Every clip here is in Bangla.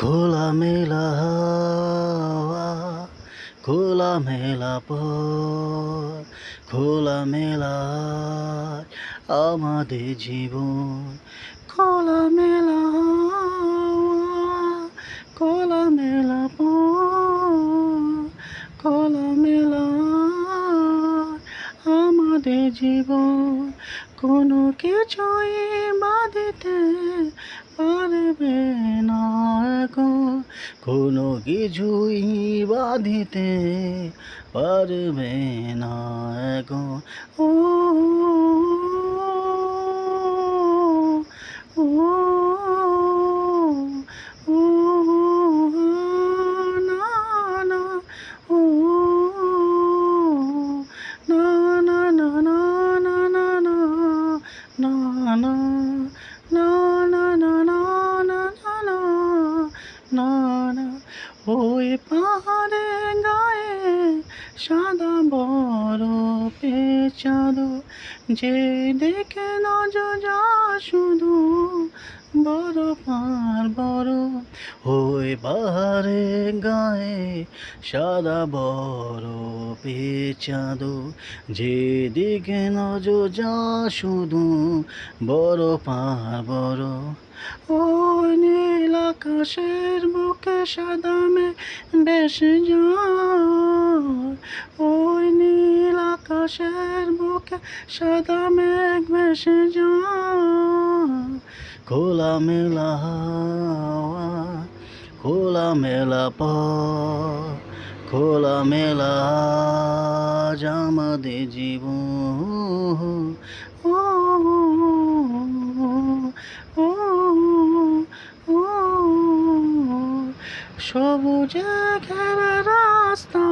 খোলা মেলা হাওয়া প ঘোলা মেলা আমাদের জীবন। খোলা মেলা খোলা মেলা প খোলা মেলা আমাদের জীবন। কোনো কিছুই বাঁধিতে কিছুই বাঁধিতে পারবে না এখন ওই পাহাড়ে গায়ে সাদা বড় পেঁচাদ যে দেখে নজর যা শুধু বড় পার বড় ওই পাহাড়ে গায়ে সাদা বড় পেঁচাদ যে দিকে নজর যা শুধু বড় পার বড় ওই নীল আকাশের বুকে সাদা মেঘ ভেসে যায় ওই নীল আকাশের বুকে সাদা মেঘ ভেসে যায় খোলা মেলা খোলা মেলা পথ খোলা মেলা জামাদে ও ও সবুজে ঘেরা রাস্তা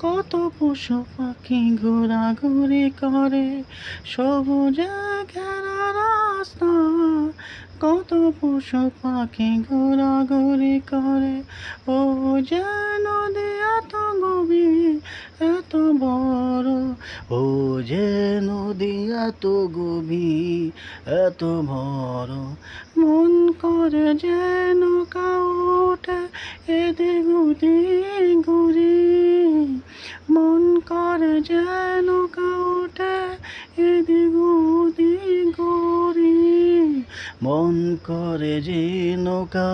কত পশু পাখি ঘোরাঘুরি করে, সবুজে ঘেরা রাস্তা। কত পশু পাখি ঘোরাঘুরি করে, ও যে নদী এত গভীর, এত বড়। ও যে নদী এত গভীর, এত বড়। মন করে যে নৌকা ওঠে এদিক ঘুরি করে যেন ওঠে এদিক ওদিক ঘুরি মন করে যে নৌকা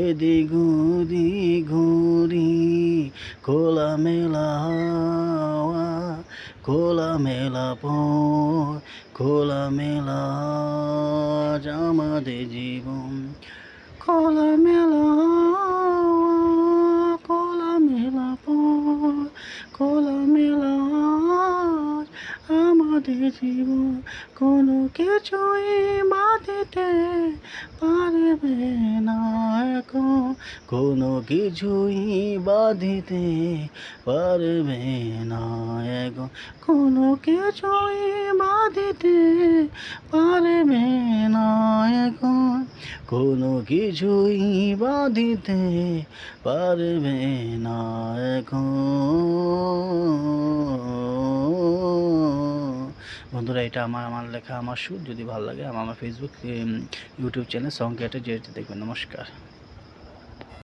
এদিক ওদিক ঘুরি খোলা মেলা খোলা মেলা পথ খোলা মেলা আমাদের জীবন। খোলা পথ খোলা মেলা আজ আমাদের জীবন, কোনো কিছুই বাঁধিতে পারবে না এখন। কোনো কিছুই বাঁধিতে পারবে না এখন। কোনো কিছুই বাঁধিতে পারবে কোনো কিছুই বাঁধিতে পারবে না এখন। বন্ধুরা, এটা আমার আমার লেখা, আমার সুর। যদি ভালো লাগে, আমার আমার ফেসবুক ইউটিউব চ্যানেল সং কেটে যেতে দেখবেন, নমস্কার।